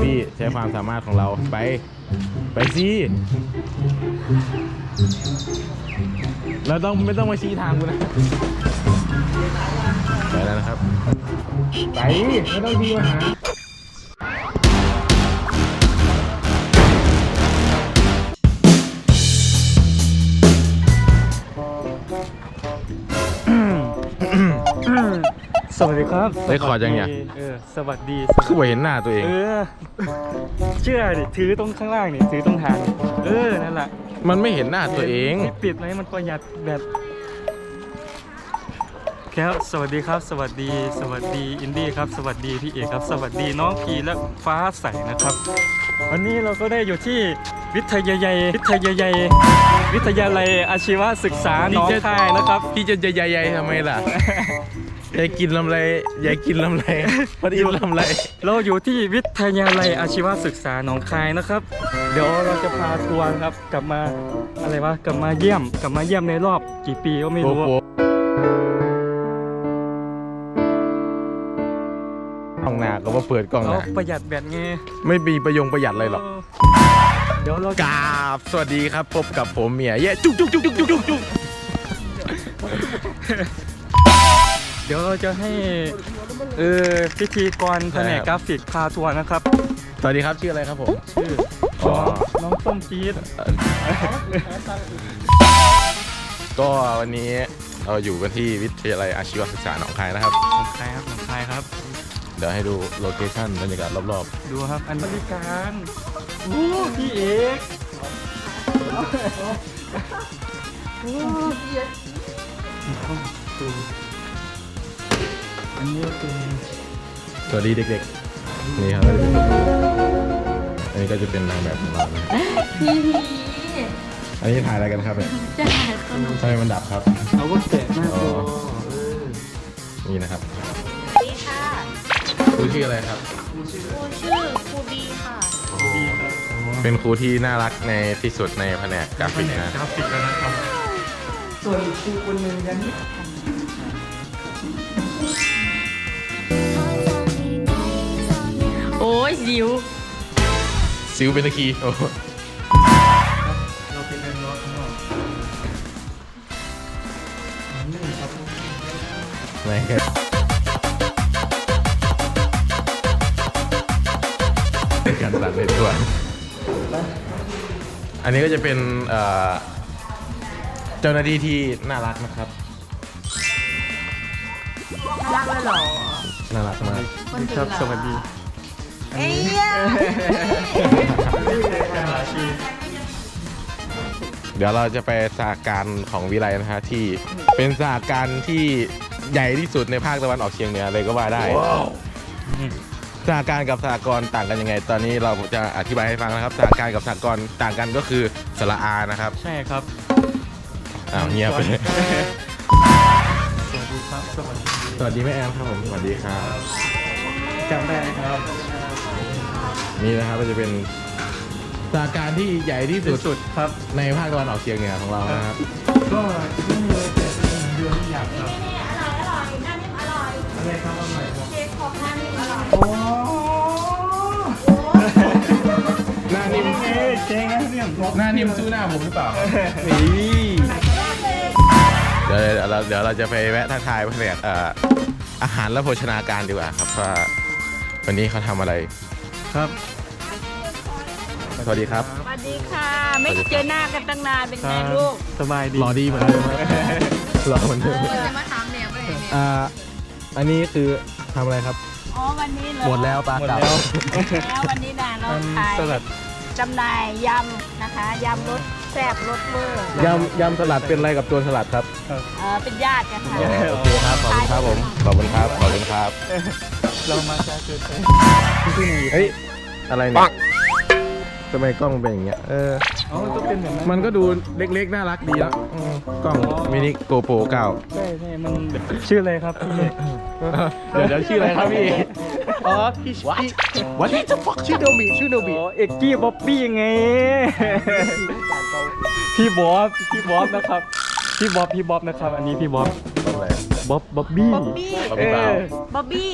พี่ใช้ความสามารถของเราไป ไปสิเราต้องไม่ต้องมาชี้ทางกูนะ ไปแล้วนะครับ ไป ไม่ต้องดีมาหา สวัสดีครับได้ขอจังยังเออสวัสดีคือว่าเห็นหน้าตัวเอง เออ เชื่อดิถือตรงข้างล่างนี่ถือตรงทางนี่เออนั่นแหละมันไม่เห็นหน้าตัวเอง ไม่ปิดเลยมันประหยัดแบบครับสวัสดีครับ สวัสดี สวัสดีอินดี้ครับ สวัสดีพี่เอกครับ สวัสดีน้องพีและฟ้าใสนะครับ วันนี้เราก็ได้อยู่ที่วิทยาลัยวิทยาลัยวิทยาลัยอาชีวศึกษาหน้องคายนะครับ พี่จะใหญ่ๆทำไมล่ะ ยายกินลำไรยายกินลำไรพอดีลำไรเราอยู่ที่วิทยาลัยอาชีวศึกษาหนองคายนะครับ เดี๋ยวเราจะพาทัวร์ครับ กลับมาอะไรวะกลับมาเยี่ยม กลับมาเยี่ยมในรอบกี่ปีก็ไม่โปรู้โปกล้องหน้าก็มาเปิดกล้องหเราน้าประหยัดแบตไงไม่มีประยงประหยัดอะไรหรอกเดี๋ยวเรากราบสวัสดีครับพบกับผมเมียเย่จุกจุกจุกจุกจุกจุกจุกเดี๋ยวเราจะให้เออพิธีกรแผนกกราฟิกพาทัวร์นะครับ สวัสดีครับชื่ออะไรครับผมชื่ออ๋อน้องส้มจี๊ดก็วันนี้เราอยู่กันที่วิทยาลัยอาชีวศึกษาหนองคายนะครับหนองคายครับหนองคายครับ เดี๋ยวให้ดูโลเคชั่นบรรยากาศรอบดูครับอันบริการโอ้พี่เอกอั นนี้เป็นๆสวัสดีเด็กๆ นี่ครับ อันนี้ก็จะเป็นนางแบบของเรานะพี่พีอันนี้ถ่ายอะไรกันครับเนี่ยจะหาขนมทำไมมันดับครับ เอาว่าแกะหน้าจอเออนี่นะครับดีค่ะครูชื่ออะไรครับ ครูชื่อครูบีค่ะดีครับเป็นครูที่น่ารักในที่สุดในแผนกกราฟิกนะ กราฟิกแล้วนะครับ ส่วนครูคนหนึ่งยันนี่โอ้ ยสิวซิวเป็นตะคีโอ้โหเราเป็นเดินรถข้างนอกไม่ครับการตัดในตัว อันนี้ก็จะเป็นเอ่อเจ้าหน้าที่ที่น่ารักนะครับรักเลยเหรอน่ารักมากครับสวัสดี เอ้ยการหาชีเดี๋ยวเราจะไปสหการของวิไลนะฮะที่เป็นสหการที่ใหญ่ที่สุดในภาคตะวันออกเฉียงเหนือเลยก็ว่าได้สหการกับสหกรณ์ต่างกันยังไง ตอนนี้เราจะอธิบายให้ฟังนะครับสหการกับสหกรณ์ต่างกันก็คือสระอานะครับใช่ครับอ้าวเงียบไปเลยสวัสดีครับสวัสดีสวัสดีแม่แอมครับผมสวัสดีครับจำได้ครับ นี่นะครับก็จะเป็นสหการที่ใหญ่ที่สุดสุดครับ ในภาคตะวันออกเฉียงเหนือของเรานะครับ ก็ไม่มีเลยแต่เป็นเดือนอยากครับอะไรครับอร่อยครับเค้กของหน้านี่อร่อยโอ้หน้านิ่มเค้กเค้กนะเนี่ยหน้านิ่มสู้หน้าผมหรือเปล่านี่เดี๋ยวเดี๋ยวเราเดี๋ยวเราจะไปแวะทักทายแผนกเอ่ออาหารและโภชนาการดีกว่าครับว่าวันนี้เขาทำอะไร ครับ สวัสดีครับ สวัสดีค่ะ ไม่เจอหน้ากันตั้งนานเป็นไงลูกสบายดี รอดีเหมือนเดิมครับรอเหมือนเดิมจะมาถามเนี่ยไปไหนเนี่ยอ่า อันนี้คือทำอะไรครับ อ๋อวันนี้เราหมดแล้วปลาหมดกลับแล้ว แล้ววันนี้นะเราอันขายสลัดจำหน่ายยำนะคะยำรสแซ่บรสเบอร์ยำยำสลัดเป็นอะไรกับตัวสลัดครับ เออเป็นญาติกันค่ะ โอเคครับ ขอบคุณครับผม ขอบคุณครับ ขอบคุณครับ เรามาช้าเกินไปเฮ้ย อะไรเนี่ยทำไมกล้องเป็นอย่างเงี้ย เออ อ๋อมันต้องเป็นแบบนั้นมันก็ดูเล็กๆ น่ารักดีแล้วอืมกล้องมินิโกโปรเก้าใช่ใช่มันชื่ออะไรครับพี่ เดี๋ยวเดี๋ยวชื่ออะไรครับพี่ อ๋อพี่ What What the fuck ชื่อโนบิชื่อโนบิอ๋อเอกกี้บ๊อบบี้ไง พี่บ๊อบพี่บ๊อบนะครับ พี่บ๊อบพี่บ๊อบนะครับ อันนี้พี่บ๊อบอะไร บ๊อบบ๊อบบี้บ๊อบบี้บ๊อบบี้เปล่า บ๊อบบี้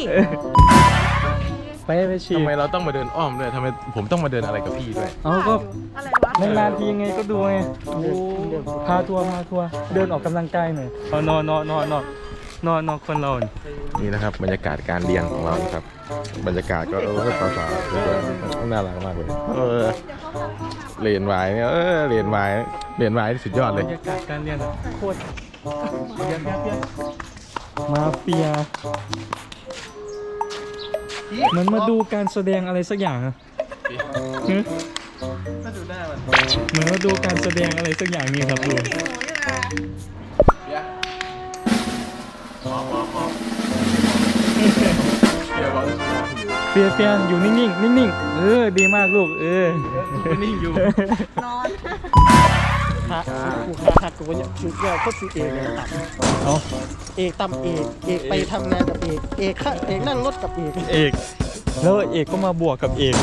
ไปไปฉี่ทำไมเราต้องมาเดินอ้อมด้วยทำไมผมต้องมาเดินอะไรกับพี่ด้วย เอาก็อะไรวะนานๆทีไงก็ดูไงพาทัวร์พาทัวร์เดินออกกำลังกายหน่อยเอานอนนอนนอนนอนนอนนอนคนเราเนี่ยนี่นะครับบรรยากาศการเรียนของเรานะครับ บรรยากาศก็เออภาษาน่ารักมากเลยเออเรียนวายเนี่ยเออเรียนวายเรียนวายนี่สุดยอดบเลรยรยากาศการเรียนอะโคตรเรียนเรียน มาเฟียเหมือนมาดูการแสดงอะไรสักอย่างอะฮะก็ดูหน้ามันเหมือนมาดูการแสดงอะไรสักอย่างนี่ครับดูหนูนี่นะเดี๋ยวบอกเฟียเฟียอยู่นิ่งๆนิ่งๆเออดีมากลูกเออ นิ่งอยู่ นอน ฮะกูขาหักกูเนี่ยชุดเนี่ยโคตรสิเอกเลยครับเอาเอกตำเอกเอกไปทำงานกับเอกเอกข้าเอกนั่งรถกับเอกเอก แล้วเอกก็มาบวกกับเอก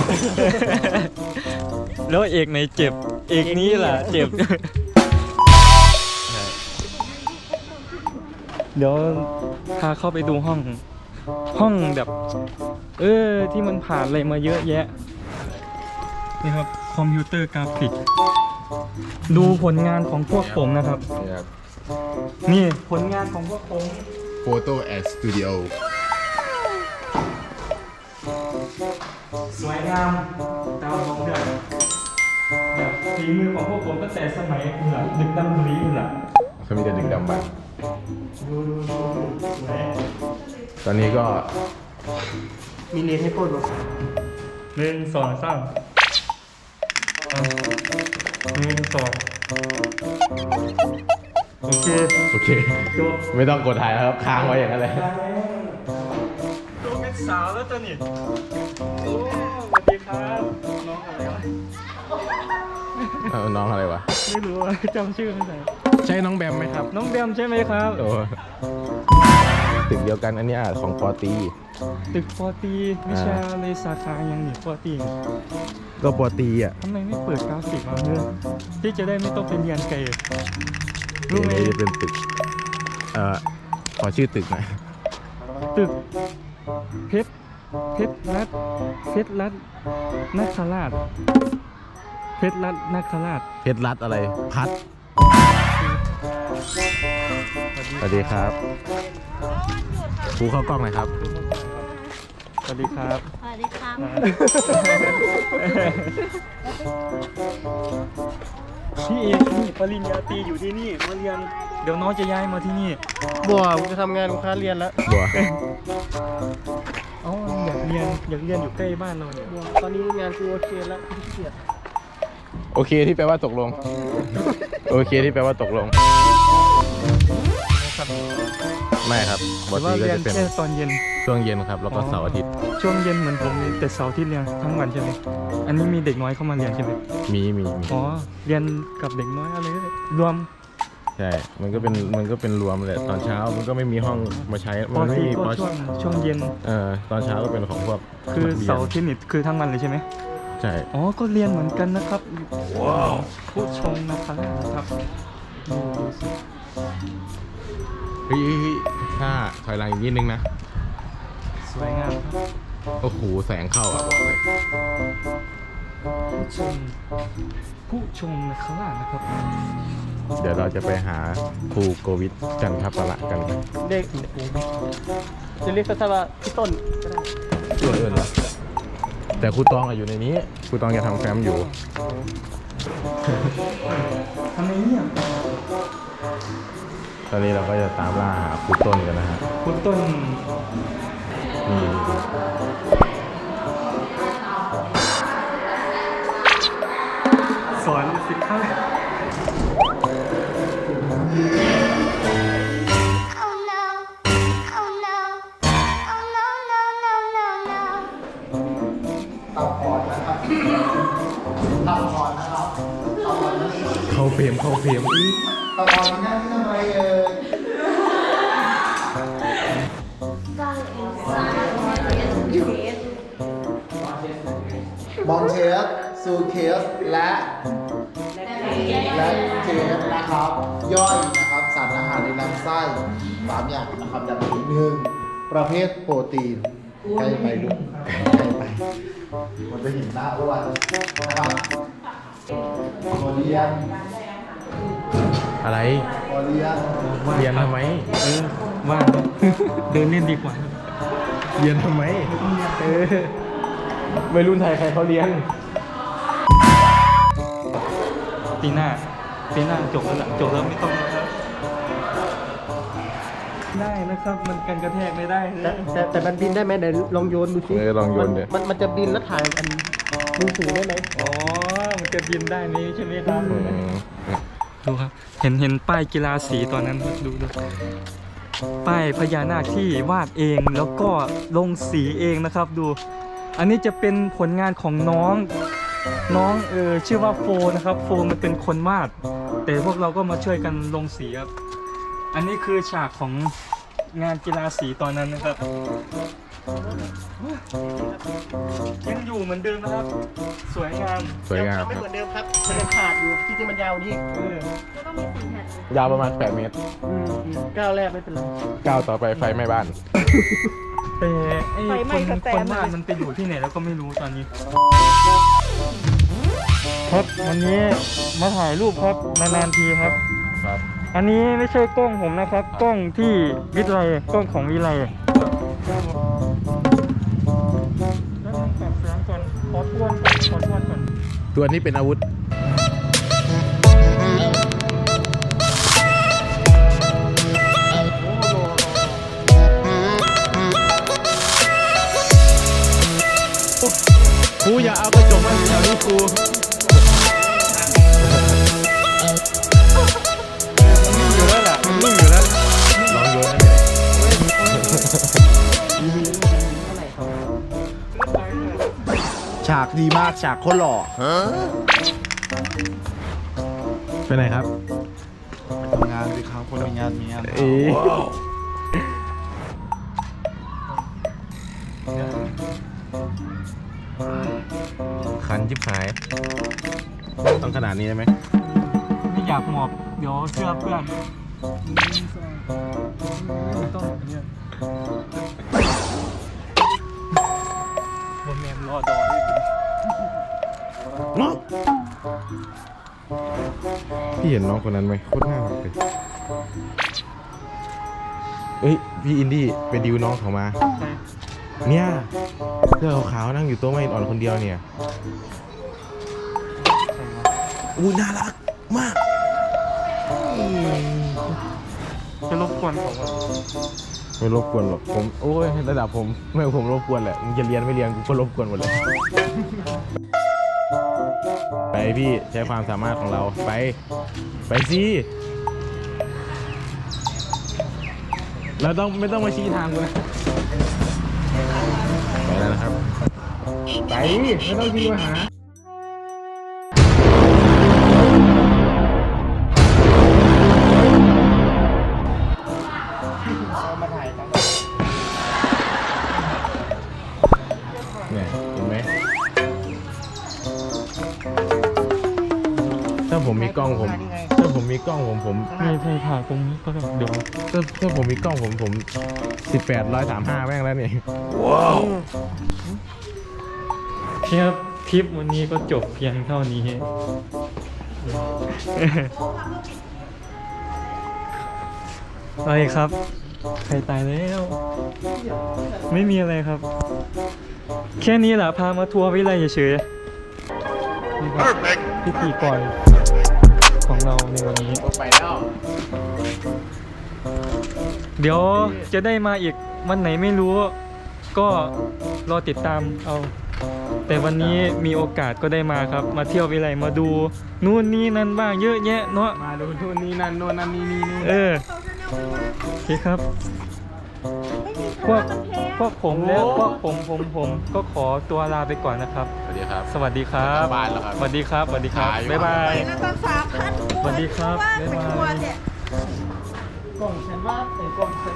แล้วเอกไหนเจ็บ เอกนี้ล่ะเจ็บ เดี๋ยวพาเข้าไปดูห้อง ห้องแบบ เออที่มันผ่านอะไรมาเยอะแยะนี่ครับคอมพิวเตอร์กราฟิก ดูผลงานของพวกผมนะครับนี่ผลงานของพวกผม โฟโต้แอดสตูดิโอสวยงามตามของเดือนแบบฝีมือของพวกผมตั้งแต่สมัยเหนือดึกดำบรีเหนือเขามีแต่ดึกดำบรรพ์ดูดูดูดูสวยตอนนี้ก็มีเลนให้พ่นวะหนึ่งสองสามอะ หนึ่งสองโอเคโอเค จบไม่ต้องกดถ่ายแล้วครับ ค้างไว้อย่างนั้นเลย ตัวเป็นสาวแล้วตัวนี้โอ้สวัสดีครับ น้องอะไรวะเออน้องอะไรวะ ไม่รู้อะจำชื่อไม่ได้ ใช่น้องแบมไหมครับ น้องแบมใช่ไหมครับ โอ้ ตึกเดียวกันอันเนี้ยของปอตี ตึกปอตีวิชาเลยสาขายังหนีปอตีก็ปอตีอะทำไมไม่เปิดกราฟิกมาเพื่อที่จะได้ไม่ต้องไปเรียนไกลรู้ไหมนี่จะเป็นตึกเอ่อขอชื่อตึกหน่อยตึกเพชรเพชรรัฐเพชรรัฐนักขราชเพชรรัฐนักขราชเพชรรัฐอะไรพัดสวัสดีครับ ครูเข้ากล้องหน่อยครับ สวัสดีครับ สวัสดีครับพี่เอกนี่ปริญญาตรีอยู่ที่นี่มาเรียน เดี๋ยวน้องจะย้ายมาที่นี่ บัวกูจะทำงานกูค้าเรียนแล้วบัวอ๋ออยากเรียนอยากเรียนอยู่ใกล้บ้านเราเนี่ยบัวตอนนี้งานกูโอเคแล้วกูขี้เกียจโอเคที่แปลว่าตกลง โอเคที่แปลว่าตกลงนะครับ ไม่ครับหปรืออว่าตีก็เรียนจะเป็นแค่ตอนเย็นช่วงเย็นครับ แล้วก็เสาร์อาทิตย์ ช่วงเย็นเหมือนผมเลยแต่เสาร์อาที่เรียนทั้งวันใช่ไหมอันนี้มีเด็กน้อยเข้ามาเรียนใช่ไหมมีมีมีอ๋อเรียนกับเด็กน้อยอะไรก็ได้รวมใช่ มันก็เป็นมันก็เป็นรวมเลยตอนเช้ามันก็ไม่มีห้องมาใช้ปมันไม่สี่มีก็ปอช่วงช่วงเย็นเอ่อตอนเช้าก็เป็นของพวกคือนักรียนเสาร์อาที่นี่คือทั้งวันเลยใช่ไหมใช่ อ๋อ ก็เรียนเหมือนกันนะครับ ว้าว ผู้ชมนะครับนะครับดูดูสิ เฮ้ยเฮ้ยเฮ้ยถ้าถอยหลังอีกนิดนึงนะ สวยงามครับโอ้โห แสงเข้าอะบอกเลยผู้ชมผู้ชมนะครับนะครับ เดี๋ยวเราจะไปหาครูโกวิทจันทปละกันเด็กจะเรียกสั้นๆว่าพี่ต้นก็ได้เอื่นๆเหรอแต่ครูตองอะอยู่ในนี้ครูตองจะทำแฟ้มอยู่ ทำไมเนี่ย ตอนนี้เราก็จะตามล่าหาครูต้นกันนะฮะ คุณต้น บอลเชสซูเคสและและเคสนะครับ ย่อยนะครับสารอาหารในลำไส้สามอย่างนะครับอย่างที่หนึ่งประเภทโปรตีนใกล้ไปลูกใกล้ไปมันจะเห็นหน้าอ้วนนะครับขอเรียนอะไรขอเรียนเรียนทำไมเออว่างเดินเล่นดีกว่าเรียนทำไมเออ ไม่รุ่นไทยใครเขาเรียนปีหน้า ปีหน้าจบแล้วล่ะจบแล้วไม่ต้องนะครับได้นะครับ มันกันกระแทกไม่ได้แต่นะแต่แต่มันบินได้ไหมเดี๋ยวลองโยนดูสิเออลองโยนมัดิมันมันจะบินแล้วถ่ายอันมือถือได้ไหมอ๋อ มันจะบินได้นี้ใช่ไหมครับ อืมดูครับ เห็นเห็นป้ายกีฬาสีตอนนั้นครับดูดูป้ายพญานาคที่วาดเองแล้วก็ลงสีเองนะครับ ดู อันนี้จะเป็นผลงานของน้องน้องเออชื่อว่าโฟนะครับ โฟมันเป็นคนวาด แต่พวกเราก็มาช่วยกันลงสีครับ อันนี้คือฉากของงานกีฬาสีตอนนั้นนะครับ ยังอยู่เหมือนเดิมนะครับ สวยงามสวยงามไม่คเหรับมือนเดิมครับมันยังขาดอยู่ที่จริงมันยาวนี่เออยาวประมาณ 8 เมตรอืมอืมก้าวแรกไม่เป็นไรก้าวต่อไปไฟไหม้บ้าน แต่ไอ้ไฟไหม้คนสแตคนมป์วาดมันไปอยู่ที่ไหนแล้วก็ไม่รู้ตอนนี้ครับวันนี้มาถ่ายรูปครับนานๆทีครับ ครับอันนี้ไม่ใช่กล้องผมนะครับ กล้องที่วิไลกล้องของวิไลแล้วต้องปรับเสียงก่อนขอทวนก่อนขอทวนก่อน ตัวนี้เป็นอาวุธ กูอยู่แล้วแหละนิ่งอยู่แล้วลองโยนนะเลยฉากดีมากฉากโคนหล่อไปไหนครับ ทำงานสิครับคนมีงานมีงาน เอ๊ะ ขนาดนี้ได้ไหมไม่อยากหมอบเดี๋ยวเสื้อเพื่อนไม่ต้องเนี่ยบนแมนรอดออยู่พี่เห็นน้องคนนั้นไหมโคตรน่ารักเลยเอ้ยพี่อินดี้ไปดิวน้องเขามา เนี่ยเสื้อขาวๆนั่งอยู่โต๊ะไม่อ่อนคนเดียวเนี่ย อู้น่ารักมากจะรบกวนผมอะไม่รบกวนหรอกผมโอ้ยระดับผมไม่ผมรบกวนแหละมึงจะเรียนไม่เรียนกูก็รบกวนหมดเลย ไปพี่ใช้ความสามารถของเราไป ไปสิเราต้องไม่ต้องมาชี้ทางกูนะไปแล้วนะครับ ไปไม่ต้องยิงมาหา ผมผมไม่ใช่ถ่ายตรงนี้ก็ได้เดี๋ยวถ้าถ้าผมมีกล้องผมผมสิบแปดร้อยสามห้าแม่งแล้วนี่ครับคลิปวันนี้ก็จบเพียงเท่านี้ อะไรครับใครตายแล้ว ไม่มีอะไรครับ แค่นี้แหละพามาทัวร์วิไลเฉยๆนี่ครับพิธีกร ของเราในวันนี้ไปแล้ว เดี๋ยวจะได้มาอีกวันไหนไม่รู้ ก็รอติดตามเอา แต่วันนี้มีโอกาสก็ได้มาครับ มาเที่ยววิไลมาดูนู่นนี่นั่นบ้างเยอะแยะเนาะมาดูทุนนี้นั่นโน่นนั่นนี่นี่นี่เออโอเคครับ พวกพวกผมและพวกผมผมผมก็ขอตัวลาไปก่อนนะครับ สวัสดีครับ สวัสดีครับกลับบ้านแล้วครับสวัสดีครับสวัสดีครับถ่ายอยู่บ๊ายบายแล้วก็สามพันสวัสดีครับบ๊ายบายเนี่ยกล้องฉันว่าแต่กล้องฉัน